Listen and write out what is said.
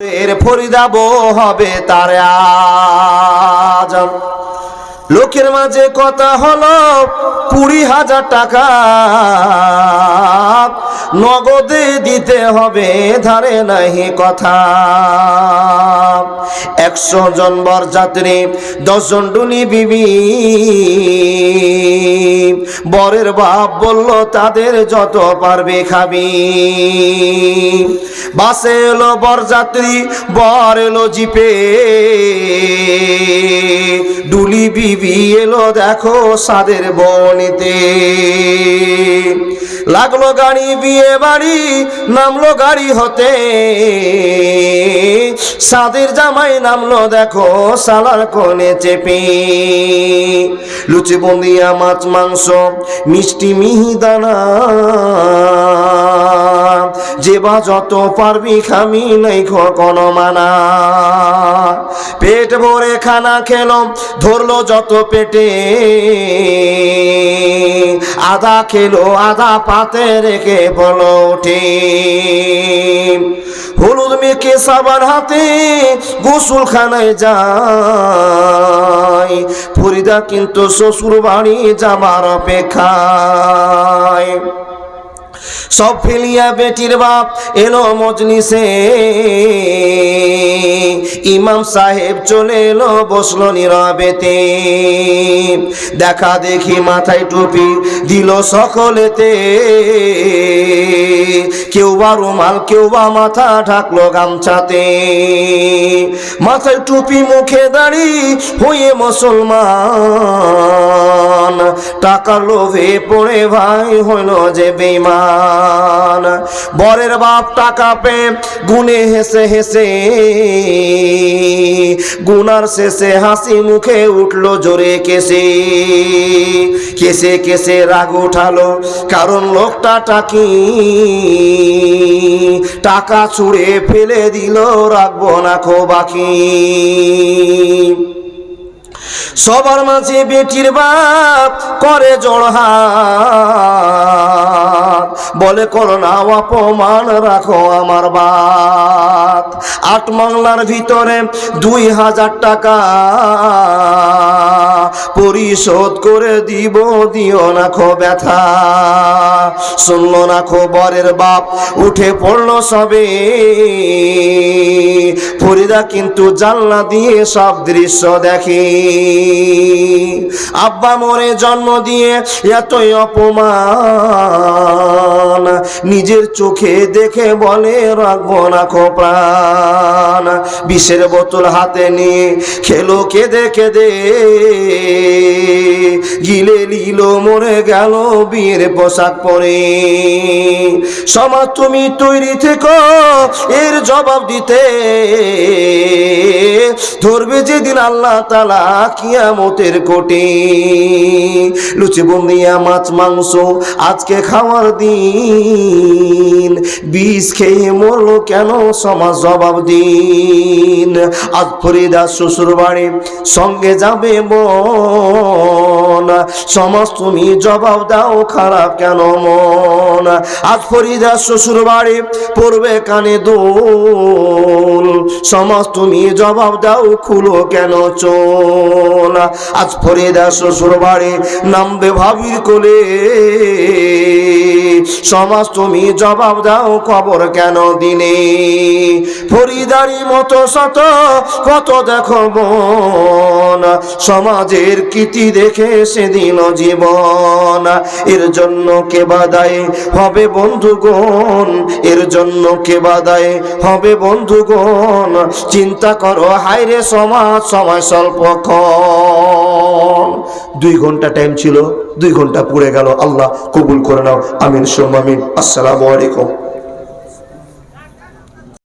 এর ফরিদাব হবে তার লোকের মাঝে কথা হলো কুড়ি হাজার টাকা। নগদে দিতে হবে, ধারে নাহি কথা। একশো জন বর বরযাত্রী, দশজন ডুনি বিবি। বরের বাপ বলল, তাদের যত পারবে খাবি। বাসে এলো বরযাত্রী, বর এলো জিপে। ডুলি বিবি এলো, দেখো সাদের বনিতে। লাগল গাড়ি বিয়ে বাড়ি, নামলো গাড়ি হতে। সাদের জামাই নামলো, দেখো, সালার কোণে চেপে। লুচি বন্দিয়া মাছ, মাংস, মিষ্টি মিহিদানা যে বা যত পারবি খামি নাই কোনো মানা। পেট ভরে খানা খেলো, ধরলো যত পেটে। আদা খেলো আদা পাতে রেখে বলো উঠি। হলুদ মেখে সাবান হাতে গোসল খানায় যায় ফরিদা কিন্তু শ্বশুর বাড়ি যাবার অপেক্ষায়। সব ফেলিয়া বেটির বাপ এলো মজলিসে। ইমাম সাহেব চলে এলো, বসল নীরবেতে। দেখা দেখি মাথায় টুপি দিল সকলেতে। কেউ বা রুমাল, কেউ বা মাথা ঢাকলো গামছাতে। মাথায় টুপি মুখে দাড়ি হয়ে মুসলমান। টাকার লোভে পড়ে ভাই হইল যে বেমান বরের বাপ টাকা পে গুনে হেসে হেসে, গুনার শেষে হাসি মুখে উঠল জোরে কেসে কেসে কেসে রাগ উঠালো, কারণ লোকটা টাকি। টাকা ছুঁড়ে ফেলে দিল, রাখব না খো বাকি সবার মাঝে বেটির বাপ করে জড়হাত বলে করো না, অপমান রাখো আমার বাত আট বাংলার ভিতরে দুই হাজার টাকা পরিশোধ করে দিব, দিও না খো ব্যথা। শুনলো না খো বরের বাপ, উঠে পড়ল সবে। ফরিদা কিন্তু জানলা দিয়ে সব দৃশ্য দেখে। আব্বা মরে জন্ম দিয়ে এতই অপমান। নিজের চোখে দেখে বলে, রাখব না খো প্রাণ। বিষের বোতল হাতে নিয়ে খেলো কেঁদে কেঁদে। গিলে লিল মরে গেল বিয়ের পোশাক পরে। সমাজ তুমি তৈরি থেকো, এর জবাব দিতে। ধরবে যেদিন আল্লাহ তালা কিয়ামতের কোটে। লুচি বন্দিয়া মাছ, মাংস আজকে খাওয়ার দিন। বিষ খেয়ে মরলো কেন সমাজ জবাব দিন। আজ ফরিদা শ্বশুর বাড়ি সঙ্গে যাবে বোন সমাজ তুমি জবাব দাও, খারাপ কেন মন? আজ ফরিদা শ্বশুর বাড়ি পড়বে কানে দোল। সমাজ তুমি জবাব দাও, খুলো কেন চোল? আজ ফরিদা শ্বশুর বাড়ি নামবে ভাবির কোলে। সমাজ তুমি জবাব দাও, খবর কেন দিনে ফরিদারি মতো শত কত দেখো বোন সমাজের কীর্তি দেখে সেদিন জীবন। এর জন্য কে বাদায় হবে বন্ধুগণ? এর জন্য কে বাদায় হবে বন্ধুগণ? চিন্তা করো হাইরে সমাজ সময় স্বল্পক্ষণ দুই ঘণ্টা টাইম ছিল, দুই ঘণ্টা পুড়ে গেল। আল্লাহ কবুল করে নাও। আমিন সোম আমিন। আসসালামু আলাইকুম।